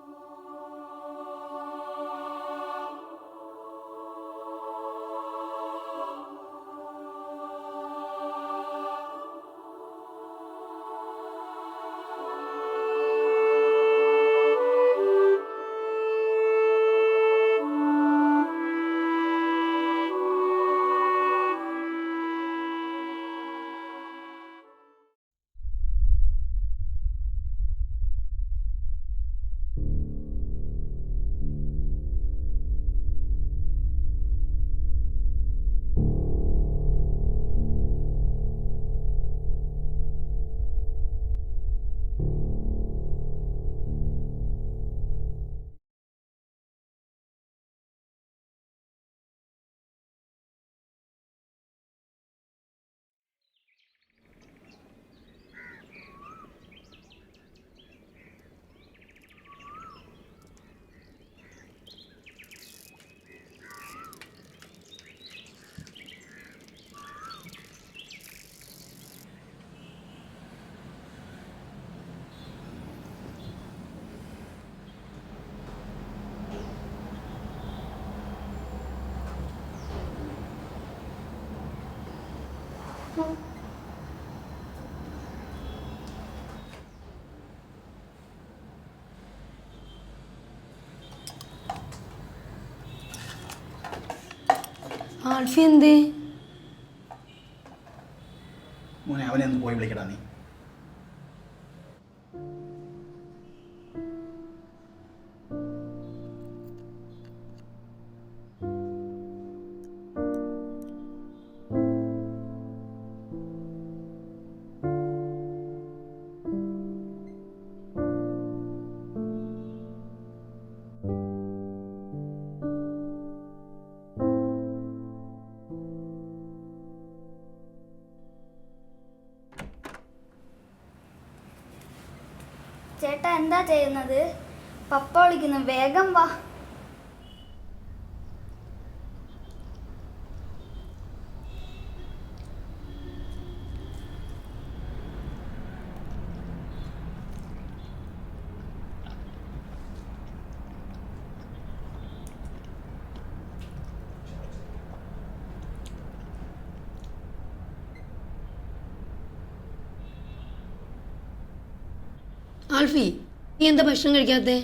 Oh. Alfie എന്തേ മോനെ ചേട്ടാ എന്താ ചെയ്യുന്നത്? പപ്പ വിളിക്കുന്നു. വേഗം വാ. ആൽഫി നീ എന്താ ഭക്ഷണം കഴിക്കാത്തേ?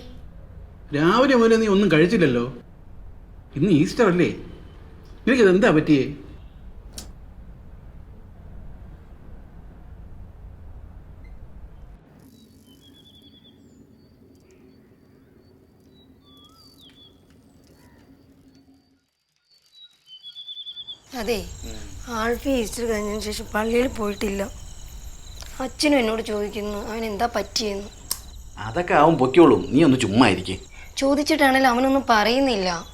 രാവിലെ മുതലേ നീ ഒന്നും കഴിച്ചില്ലല്ലോ. ഇന്ന് ഈസ്റ്റർ അല്ലേ? നിനക്കിത് എന്താ പറ്റിയേ? അതെ ആൾഫി ഈസ്റ്റർ കഴിഞ്ഞതിന് ശേഷം പള്ളിയിൽ പോയിട്ടില്ല. അച്ഛനും എന്നോട് ചോദിക്കുന്നു അവൻ എന്താ പറ്റിയെന്ന്. അതൊക്കെ അവൻ പൊക്കോളും നീ ഒന്ന് ചുമ്മാ ഇരിക്കേ. ചോദിച്ചിട്ടാണെങ്കിൽ അവനൊന്നും പറയുന്നില്ല.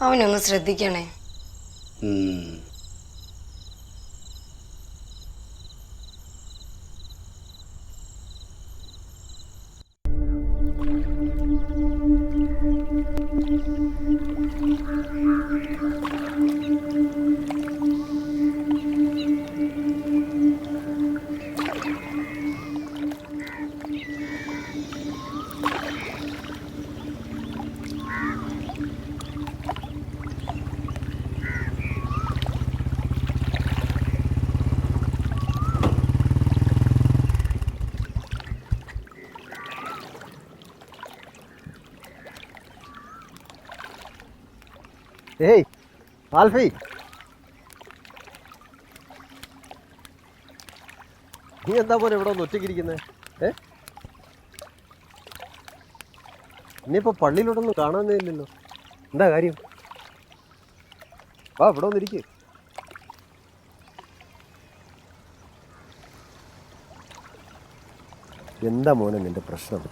അവനൊന്ന് ശ്രദ്ധിക്കണേ. ഏയ് ആൽഫി. നീ എന്താ പോലെ ഇവിടെ ഒന്ന് ഒറ്റയ്ക്കിരിക്കുന്നത് ഏ? ഇനിയിപ്പോൾ പള്ളിയിലോട്ടൊന്നും കാണാനേ ഇല്ലല്ലോ. എന്താ കാര്യം? വാ ഇവിടെ ഒന്നിരിക്കേ എന്താ മോനെ നിന്റെ പ്രശ്നം?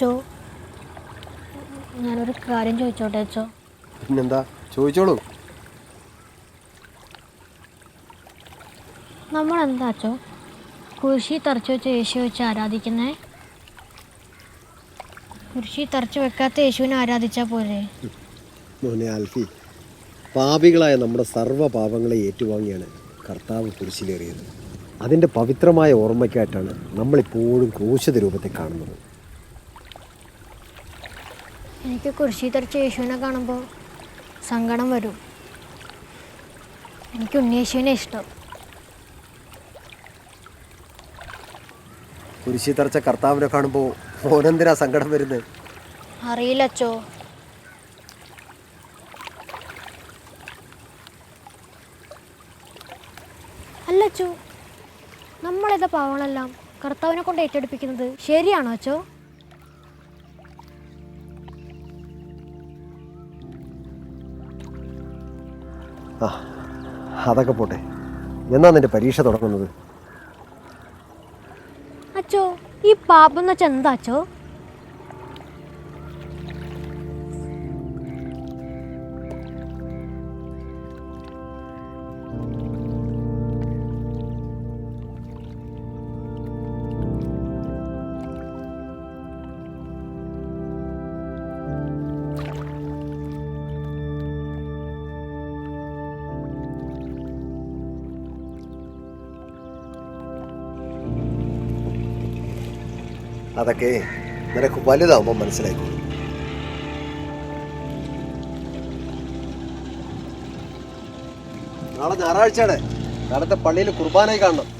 അച്ചോ ഞാനൊരു കാര്യം ചോദിച്ചോട്ടെ അച്ചോ? പിന്നെന്താ? ചോദിച്ചോളൂ. നമ്മൾ എന്താ അച്ചോ? കുരിശി തറച്ചു വെച്ച യേശു വെച്ച് ആരാധിക്കുന്നേ? കുരിശി തറച്ചു വെക്കാത്ത യേശുവിനെ ആരാധിച്ചാൽ പോരെ? മോനെ ആൽഫി പാപികളായ നമ്മുടെ സർവ പാപങ്ങളെ ഏറ്റുവാങ്ങിയാണ് കർത്താവ് കുരിശിലേറിയത്. അതിന്റെ പവിത്രമായ ഓർമ്മയ്ക്കായിട്ടാണ് നമ്മളിപ്പോഴും ക്രൂശിത രൂപത്തെ കാണുന്നത്. എനിക്ക് കുരിശി തെറിച്ച യേശുവിനെ കാണുമ്പോൾ സങ്കടം വരും. എനിക്ക് ഉണ്ണിയേശുവിനെ ഇഷ്ടം. കുരിശി തറച്ച കർത്താവിനെ കാണുമ്പോൾ ഓനെന്തിനാ സങ്കടം വരുന്നത് അറിയില്ല അച്ചോ അല്ല അച്ചോ നമ്മളിത് പാവങ്ങളെല്ലാം കർത്താവിനെ കൊണ്ട് ഏറ്റെടുപ്പിക്കുന്നത് ശരിയാണോ അച്ചോ അതൊക്കെ പോട്ടെ. എന്നാ നിന്റെ പരീക്ഷ തുടങ്ങുന്നത്? അച്ചോ ഈ പാപം എന്ന് എന്താ അച്ചോ? അതൊക്കെ നിനക്ക് വലുതാവുമ്പോൾ മനസ്സിലായിക്കോളും നാളെ ഞായറാഴ്ചയാണ്. നാളത്തെ പള്ളിയിൽ കുർബാനായി കാണണം.